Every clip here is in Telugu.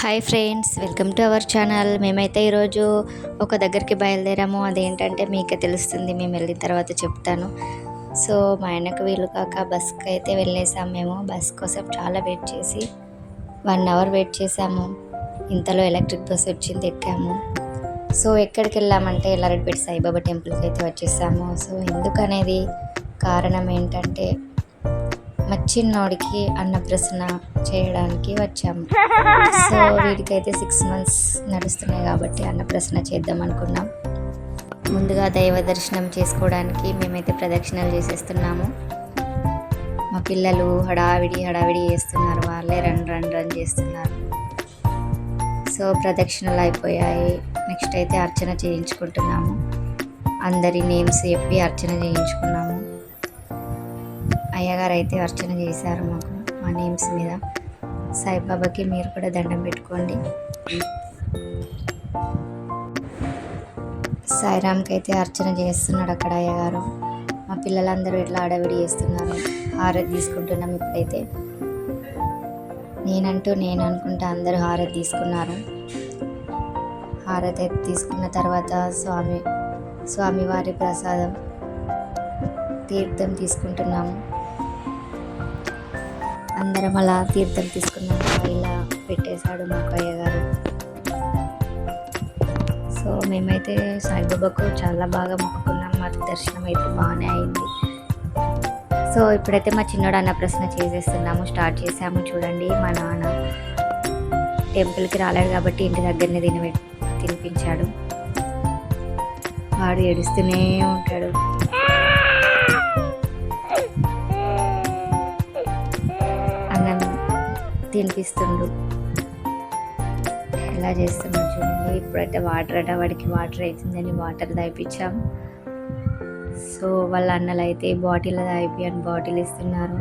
Hi friends welcome to our channel మేమైతే ఈరోజు ఒక దగ్గరికి బయలుదేరాము. అదేంటంటే మీకే తెలుస్తుంది మేము వెళ్ళిన తర్వాత చెప్తాను. సో మా ఆయనకు వీలు కాక బస్కి అయితే వెళ్ళేసాం మేము. బస్ కోసం చాలా వెయిట్ చేసి వన్ అవర్ వెయిట్ చేసాము. ఇంతలో ఎలక్ట్రిక్ బస్ వచ్చింది ఎక్కాము. సో ఎక్కడికి వెళ్ళామంటే ఎల్లారెడ్డిపేట సాయిబాబా టెంపుల్కి అయితే వచ్చేసాము. సో ఎందుకనేది కారణం ఏంటంటే మా చిన్నోడికి అన్నప్రసన చేయడానికి వచ్చాము. సో వీడికైతే సిక్స్ మంత్స్ నడుస్తున్నాయి కాబట్టి అన్నప్రసన చేద్దాం అనుకున్నాం. ముందుగా దైవ దర్శనం చేసుకోవడానికి మేమైతే ప్రదక్షిణలు చేసేస్తున్నాము. మా పిల్లలు హడావిడి హడావిడి చేస్తున్నారు. వాళ్ళే రన్ రన్ రన్ చేస్తున్నారు. సో ప్రదక్షిణలు అయిపోయాయి. నెక్స్ట్ అయితే అర్చన చేయించుకుంటున్నాము. అందరి నేమ్స్ చెప్పి అర్చన చేయించుకున్నాము. అయ్యగారు అయితే అర్చన చేశారు మాకు మా నేమ్స్ మీద. సాయిబాబాకి మీరు కూడా దండం పెట్టుకోండి. సాయిరామ్కి అయితే అర్చన చేస్తున్నాడు అక్కడ అయ్యగారు. మా పిల్లలందరూ ఇట్లా అడవిడి చేస్తున్నారు. హారతి తీసుకుంటున్నాం ఇప్పుడైతే. నేనంటూ నేను అనుకుంటా అందరూ హారతి తీసుకున్నారు. హారతి అయితే తీసుకున్న తర్వాత స్వామి స్వామివారి ప్రసాదం తీర్థం తీసుకుంటున్నాము. అందరం అలా తీర్థం తీసుకున్నాక ఇలా పెట్టేశాడు మాకు అయ్యగారు. సో మేమైతే సాయిబాబాకు చాలా బాగా మొక్కుకున్నాం. మాకు దర్శనం అయితే బాగానే అయింది. సో ఇప్పుడైతే మా చిన్నోడు అన్న ప్రశ్న చేసేస్తున్నాము. స్టార్ట్ చేసాము చూడండి. మా నాన్న టెంపుల్కి రాలేడు కాబట్టి ఇంటి దగ్గరనే తిని తినిపించాడు. వాడు ఏడుస్తూనే ఉంటాడు. తినిపిస్తుండు ఎలా చేస్తున్నాడు చూడండి ఇప్పుడైతే వాటర్ అట వాడికి వాటర్ అవుతుందని వాటర్ తాగిపించాం సో వాళ్ళ అన్నలు అయితే బాటిల్ తాగిపి అని బాటిల్ ఇస్తున్నారు.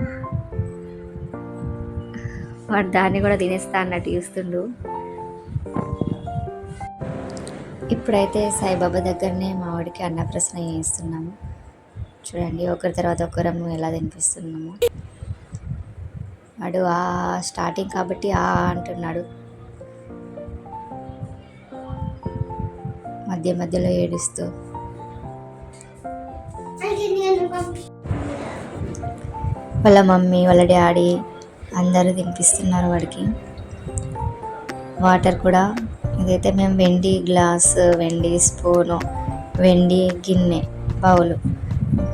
వాడు దాన్ని కూడా తినేస్తా అన్నట్టు చూస్తుండు. ఇప్పుడైతే సాయిబాబా దగ్గరనే మా వాడికి అన్నప్రసన చేస్తున్నాము చూడండి ఒకరి తర్వాత ఒకరము ఎలా తినిపిస్తున్నాము. వాడు ఆ స్టార్టింగ్ కాబట్టి ఆ అంటున్నాడు. మధ్య మధ్యలో ఏడుస్తూ. వాళ్ళ మమ్మీ వాళ్ళ డాడీ అందరూ తినిపిస్తున్నారు వాడికి. వాటర్ కూడా. ఇదైతే మేము వెండి గ్లాస్ వెండి స్పూను వెండి గిన్నె బౌలు.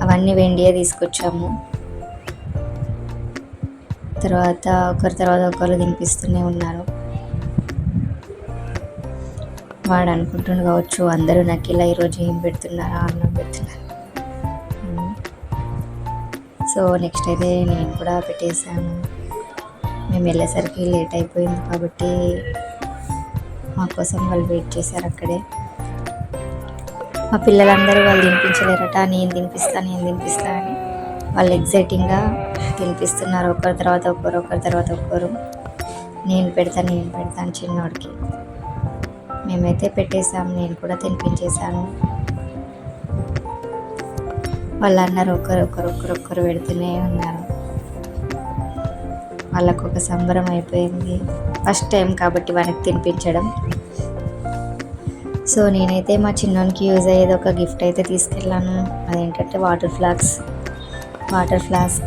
అవన్నీ వెండియే తీసుకొచ్చాము. తర్వాత ఒకరి తర్వాత ఒకరు తినిపిస్తూనే ఉన్నారు. వాడు అనుకుంటుండు కావచ్చు అందరూ నాకు ఇలా ఈరోజు ఏం పెడుతున్నారా అన్నం పెడుతున్నారు. సో నెక్స్ట్ అయితే నేను కూడా పెట్టేశాను. మేము వెళ్ళేసరికి లేట్ అయిపోయింది కాబట్టి మా కోసం వాళ్ళు వెయిట్ చేశారు అక్కడే. మా పిల్లలందరూ వాళ్ళు తినిపించలేరట నేను తినిపిస్తా నేను తినిపిస్తా అని. వాళ్ళు ఎగ్జైటింగ్గా తినిపిస్తున్నారు. ఒకరి తర్వాత ఒకరు ఒకరి తర్వాత ఒకరు. నేను పెడతాను నేను పెడతాను చిన్నోడికి. మేమైతే పెట్టేసాం నేను కూడా తినిపించేశాను. వాళ్ళు అన్నారు ఒకరు ఒకరు ఒకరు ఒకరు పెడుతూనే ఉన్నారు. వాళ్ళకు ఒక సంబరం అయిపోయింది. ఫస్ట్ టైం కాబట్టి వానికి తినిపించడం. సో నేనైతే మా చిన్నోనికి యూజ్ అయ్యేది ఒక గిఫ్ట్ అయితే తీసుకెళ్ళాను. అదేంటంటే వాటర్ ఫ్లాస్క్. Water flask.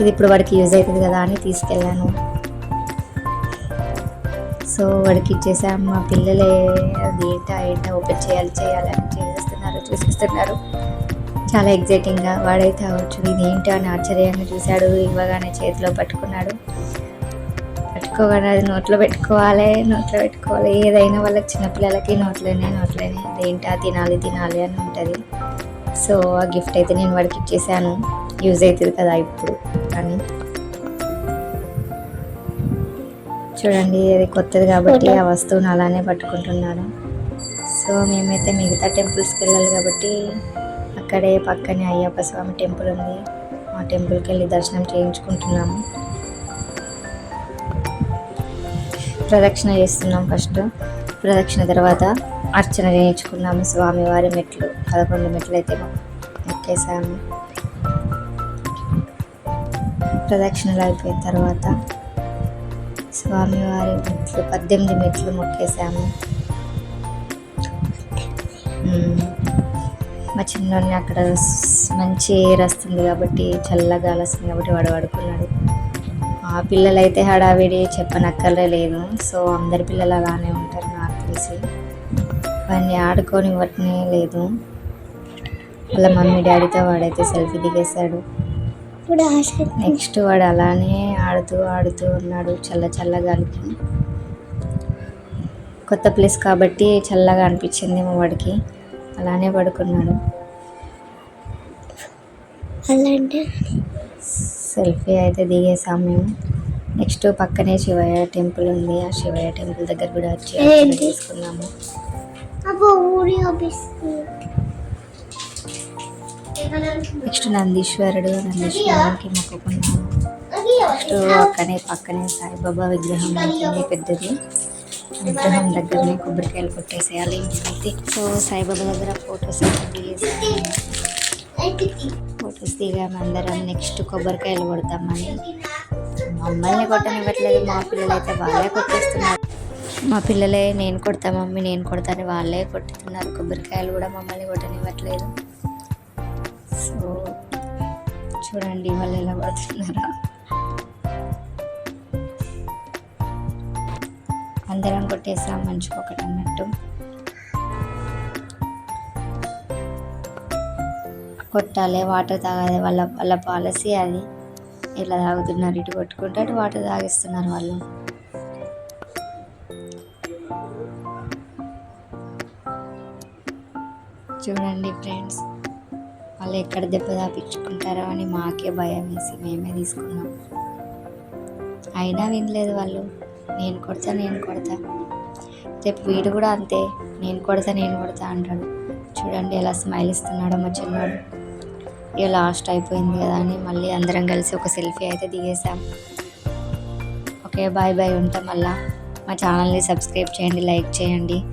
ఇది ఇప్పుడు వాడికి యూజ్ అవుతుంది కదా అని తీసుకెళ్ళాను. సో వాడికి ఇచ్చేసా మా పిల్లలే అది ఏంటా ఏంటా ఓపెన్ చేయాలి చేయాలని చేస్తున్నారు చూసిస్తున్నారు చాలా ఎగ్జైటింగ్గా వాడైతే అవచ్చు ఇది ఏంటో అని ఆశ్చర్యంగా చూశాడు. ఇవ్వగానే చేతిలో పట్టుకున్నాడు. పట్టుకోగానే అది నోట్లో పెట్టుకోవాలి నోట్లో పెట్టుకోవాలి. ఏదైనా వాళ్ళకి చిన్నపిల్లలకి నోట్లోనే నోట్లోనే. అదేంటా తినాలి తినాలి అని ఉంటుంది. సో ఆ గిఫ్ట్ అయితే నేను వాడికి ఇచ్చేసాను. యూజ్ అవుతుంది కదా ఇప్పుడు. కానీ చూడండి అది కొత్తది కాబట్టి ఆ వస్తువును అలానే పట్టుకుంటున్నాను. సో మేమైతే మిగతా టెంపుల్స్కి వెళ్ళాలి కాబట్టి అక్కడే పక్కనే అయ్యప్ప స్వామి టెంపుల్ ఉంది. ఆ టెంపుల్కి వెళ్ళి దర్శనం చేయించుకుంటున్నాము. ప్రదక్షిణ చేస్తున్నాం ఫస్ట్. ప్రదక్షిణ తర్వాత అర్చన చేయించుకున్నాము స్వామివారి మెట్లు. పదకొండు మెట్లు అయితే ఎక్కేసాము ప్రదక్షిణలు అయిపోయిన తర్వాత స్వామివారి మెట్లు పద్దెనిమిది మెట్లు మొక్కేసాము మా చిన్నోడిని అక్కడ మంచి ఎయిర్ వస్తుంది కాబట్టి చల్లగా వస్తుంది కాబట్టి వాడు పడుకున్నాడు. ఆ పిల్లలైతే హడావిడి చెప్పనక్కర్లే లేదు. సో అందరి పిల్లలు అలానే ఉంటారు నాకు తెలిసి. వాడిని ఆడుకొని ఇవ్వటమే లేదు. వాళ్ళ మమ్మీ డాడీతో వాడైతే సెల్ఫీ దిగేశాడు. ఆశ నెక్స్ట్ వాడు అలానే ఆడుతూ ఆడుతూ ఉన్నాడు చల్ల చల్ల గాలికి కొత్త ప్లేస్ కాబట్టి చల్లగా అనిపించింది వాడికి. అలానే పడుకున్నాడు. అలా అంటే? సెల్ఫీ అయితే దిగేసాం మేము. నెక్స్ట్ పక్కనే శివయ్య టెంపుల్ ఉంది. ఆ శివయ్య టెంపుల్ దగ్గర కూడా వచ్చి? తీసుకున్నాము నెక్స్ట్ నందీశ్వరుడు నందీశ్వరుడికి మొక్కుకున్నాము నెక్స్ట్ అక్కనే పక్కనే సాయిబాబా విగ్రహం ఉంటుంది పెద్దది. విగ్రహం దగ్గరనే కొబ్బరికాయలు కొట్టేసేయాలి. అయితే సో సాయిబాబా దగ్గర ఫొటోస్ ఫొటోస్ దిగాము అందరం. నెక్స్ట్ కొబ్బరికాయలు కొడతామని. మమ్మల్ని కొట్టనివ్వట్లేదు మా పిల్లలు అయితే వాళ్ళే కొట్టేస్తున్నారు. మా పిల్లలే నేను కొడతా మమ్మీ నేను కొడతాను వాళ్ళే కొట్టుతున్నారు. కొబ్బరికాయలు కూడా మమ్మల్ని కొట్టనివ్వట్లేదు. సో చూడండి వాళ్ళు ఎలా పడుతున్నారా అందరం కొట్టేసాం మంచిగా ఒకటి అన్నట్టు. కొట్టాలి వాటర్ తాగాలి వాళ్ళ వాళ్ళ పాలసీ అది. ఇలా తాగుతున్నారు ఇటు కొట్టుకుంటే అటు వాటర్ తాగిస్తున్నారు వాళ్ళు. చూడండి ఫ్రెండ్స్. వాళ్ళు ఎక్కడ దెబ్బ తాపించుకుంటారో అని మాకే భయం వేసి మేమే తీసుకున్నాం. అయినా వినలేదు వాళ్ళు. నేను కొడతా నేను కొడతా. రేపు వీడు కూడా అంతే. నేను కొడతా నేను కొడతా అంటాడు. చూడండి ఎలా స్మైల్ ఇస్తున్నాడో మా చిన్నోడు. ఇక లాస్ట్ అయిపోయింది కదా అని మళ్ళీ అందరం కలిసి ఒక సెల్ఫీ అయితే దిగేసాం ఓకే బాయ్ బాయ్ ఉంటాం మళ్ళా. మా ఛానల్ని సబ్స్క్రైబ్ చేయండి లైక్ చేయండి.